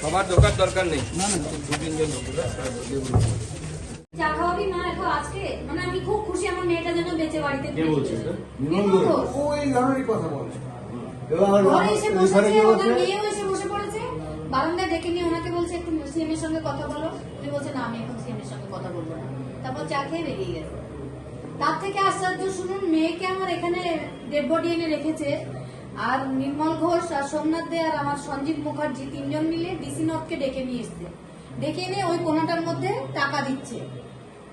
সবার দরকার দরকার নেই দু তিনজন চা খাওয়াবি? মা এখন আজকে। মানে আমি খুব খুশি আমার মেয়েটা যেন বেঁচে বাড়িতে কে বলছে এটা? নির্মল ঘোষ। ওই ধরনেরই কথা বলে। ঘরে এসে বসেছে ঘরে গিয়ে ওনার বলছে মেয়েও এসে বসে পড়েছে। বারান্দায় ডেকে নিয়ে ওনাকে বলছে একটু সিএম সঙ্গে কথা বলো। উনি বলছে না আমি এখন সিএম সঙ্গে কথা বলব না। তারপর চা খেয়ে বেরিয়ে গেছে। তার থেকে আশ্চর্য শুনুন মেয়েকে আমার এখানে ডেড বডি এনে রেখেছে। আর নির্মল ঘোষ আর সোমনাথ দে আর আমার সঞ্জীব মুখার্জি তিনজন মিলে ডিসি নথকে ডেকে নিয়ে এসছে। ডেকে এনে ওই কোনাটার মধ্যে টাকা দিচ্ছে।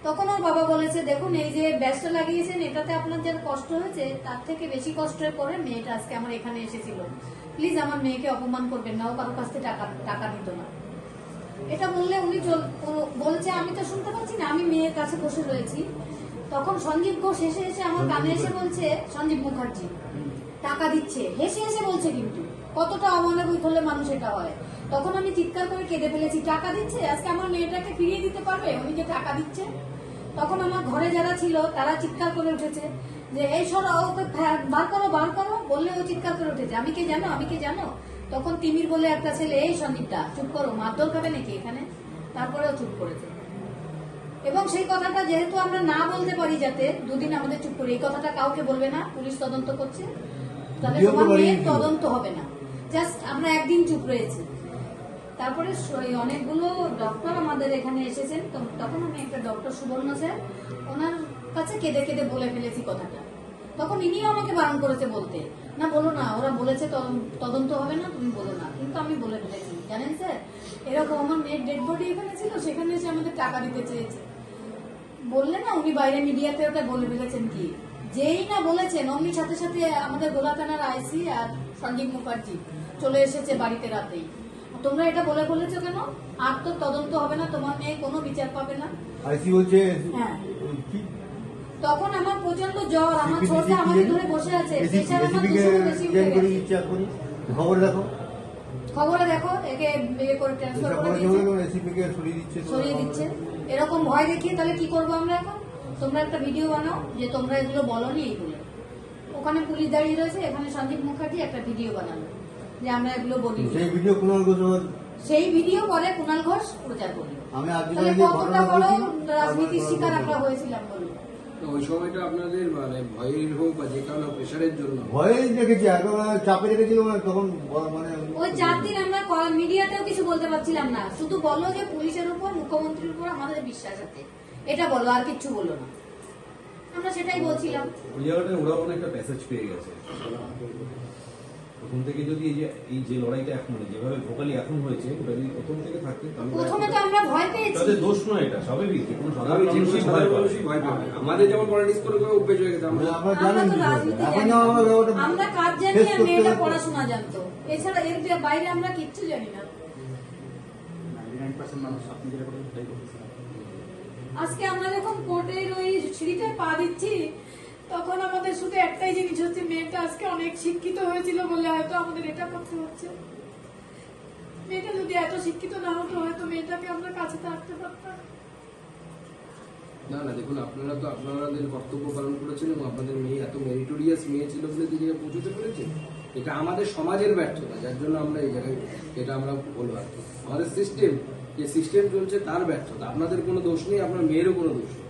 তখন ওর বাবা বলেছে, দেখুন, এই যে ব্যাসটা লাগিয়েছেন, এটাতে আপনার যার কষ্ট হয়েছে, তার থেকে বেশি কষ্টের পরে মেয়েটা আজকে আমার এখানে এসেছিল। প্লিজ আমার মেয়েকে অপমান করবেন না, ও কারও কাছ থেকে টাকা টাকা নিত না। এটা বললে উনি বলছে, আমি তো শুনতে পাচ্ছি না, আমি মেয়ের কাছে বসে রয়েছি। তখন সঞ্জীব ঘোষ এসে এসে আমার কানে এসে বলছে, সঞ্জীব মুখার্জি টাকা দিচ্ছে। হেসে হেসে বলছে কিন্তু। কতটা অমানবিক হলে মানুষ এটা হয়? তখন আমি চিৎকার করে কেঁদে ফেলেছি, টাকা দিচ্ছে? আজকে আমার মেয়েটাকে ফিরিয়ে দিতে পারবে? উনি যে টাকা দিচ্ছে? তখন আমার ঘরে যারা ছিল, তারা চিৎকার করে উঠেছে যে, এই সর, ওকে বার করো বার করো। বললে ও চিৎকার করে উঠেছে, আমি কে জানো? আমি কে জানো? তখন তিমির বলে একটা ছেলে, এই সন্দীপটা, চুপ করো, মারধর খাবে নাকি এখানে? তারপরেও চুপ করেছে। এবং সেই কথাটা যেহেতু আমরা না বলতে পারি যাতে, দুদিন আমাদের চুপ করি, এই কথাটা কাউকে বলবে না, পুলিশ তদন্ত করছে। তাহলে তোমার মেয়ের তদন্ত হবে না। জাস্ট আমরা একদিন চুপ রয়েছি। তারপরে অনেকগুলো ডক্টর আমাদের এখানে এসেছেন। তখন আমি একটা ডক্টর সুবর্ণ স্যার ওনার কাছে কেঁদে কেঁদে বলে ফেলেছি কথাটা। তখন ইনিও আমাকে বারণ করেছে বলতে না বলো না ওরা বলেছে তদন- তদন্ত হবে না তুমি বলো না। কিন্তু আমি বলে ফেলেছি জানেন স্যার এরকম আমার মেয়ের ডেড বডি এখানে ছিল সেখানে এসে আমাদের টাকা দিতে চেয়েছে। বললে না উনি বাইরে মিডিয়াতে ওটা বলে ফেলেছেন কি যেই না বলেছেন অমনি সাথে সাথে আমাদের গোলা থানার আইসি আর সঞ্জীব মুখার্জি চলে এসেছে বাড়িতে রাতেই। তোমরা এটা বলে বলেছ কেন? আর তো তদন্ত হবে না তোমার মেয়ে কোনো বিচার পাবে না। আইসি বলছে হ্যাঁ। তখন আমার প্রচণ্ড জ্বর আমার ছোটটা আমাকে ধরে বসে আছে এসি আমার এসিপিকে বেশি উঠে গেছে। খবর দেখো। খবরে দেখো একে বিয়ে করে ট্রান্সফার করে দিচ্ছে। সরিয়ে দিচ্ছে। এরকম ভয় দেখিয়ে তাহলে কি করব আমরা এখন? তোমরা একটা ভিডিও বানাও যে তোমরা এগুলো বলনি এইগুলো। ওখানে পুলিশ দাঁড়িয়ে রয়েছে এখানে সঞ্জীব মুখার্জি একটা ভিডিও বানালো যে আমরা এগুলো বলি। সেই ভিডিও কুণাল ঘোষ সেই ভিডিও পরে কুণাল ঘোষ প্রচার করল। আমি আজকে তাহলে কতটা বড় রাজনীতির শিকার আমরা হয়েছিলাম বলল ওই সময়টা আপনাদের মানে ভয়ের হোক বা যে কারণে প্রেশারের জন্য। ভয়েই দেখেছি চাপে রেখেছিল মানে তখন মানে ওই চার দিন আমরা মিডিয়াতেও কিছু বলতে পারছিলাম না। শুধু বলো যে পুলিশের উপর মুখ্যমন্ত্রীর উপর আমাদের বিশ্বাস আছে। এটা বলো আর কিচ্ছু বলো না। আমরা সেটাই বলছিলাম। ওই জায়গাটায় ওরা কোনো একটা প্যাসেজ পেয়ে গেছে। প্রথম থেকে যদি এই যে এই যে লড়াইটা এখন মানে যেভাবে ভোকালি এখন হয়েছে ওটা যদি প্রথম থেকে থাকতে তাহলে প্রথমে তো আমরা ভয় পেয়েছি। তাদের দোষ নয় এটা স্বাভাবিক যে কোনো সাধারণ আমি ভয় পাবে আমাদের যেমন পলিটিক্স করে করে অভ্যেস হয়ে গেছে। আমরা এখন। আমরা আমরা কাজ জানি আর পড়াশোনা জানতো। এছাড়া এর বাইরে আমরা কিচ্ছু জানি না। আজকে আমরা যখন কোর্টের ওই সিঁড়িতে পা দিচ্ছি, তখন আমাদের শুধু একটাই জিনিস হচ্ছে, মেয়েটা আজকে অনেক শিক্ষিত হয়েছিল বলে হয়তো আমাদের এটা করতে হচ্ছে। মেয়েটা যদি এত শিক্ষিত না হতো, হয়তো মেয়েটাকে আমরা কাছে থাকতে পারতাম। না না, দেখুন, আপনারা তো আপনাদের কর্তব্য পালন করেছেন এবং আপনাদের মেয়ে এত মেরিটোরিয়াস মেয়ে ছিল বলে জায়গায় পৌঁছতে পেরেছে। এটা আমাদের সমাজের ব্যর্থতা, যার জন্য আমরা এই জায়গায় এটা আমরা বলব আর আমাদের সিস্টেম যে সিস্টেম চলছে তার ব্যর্থতা। আপনাদের কোনো দোষ নেই, আপনার মেয়েরও কোনো দোষ নেই।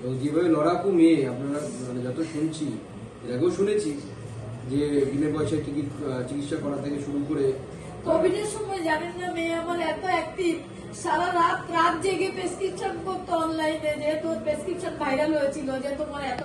তো যেভাবে লড়াকু মেয়ে, আপনারা মানে যত শুনছি এর আগেও শুনেছি যে বিনা পয়সায় টিকিট চিকিৎসা করা থেকে শুরু করে কোভিডের সময় জানেন না মেয়ে, আমার এত অ্যাক্টিভ সারা রাত রাত জেগে প্রেসক্রিপশন করতো অনলাইনে যেহেতু প্রেসক্রিপশন ভাইরাল হয়েছিল যে তোমার এত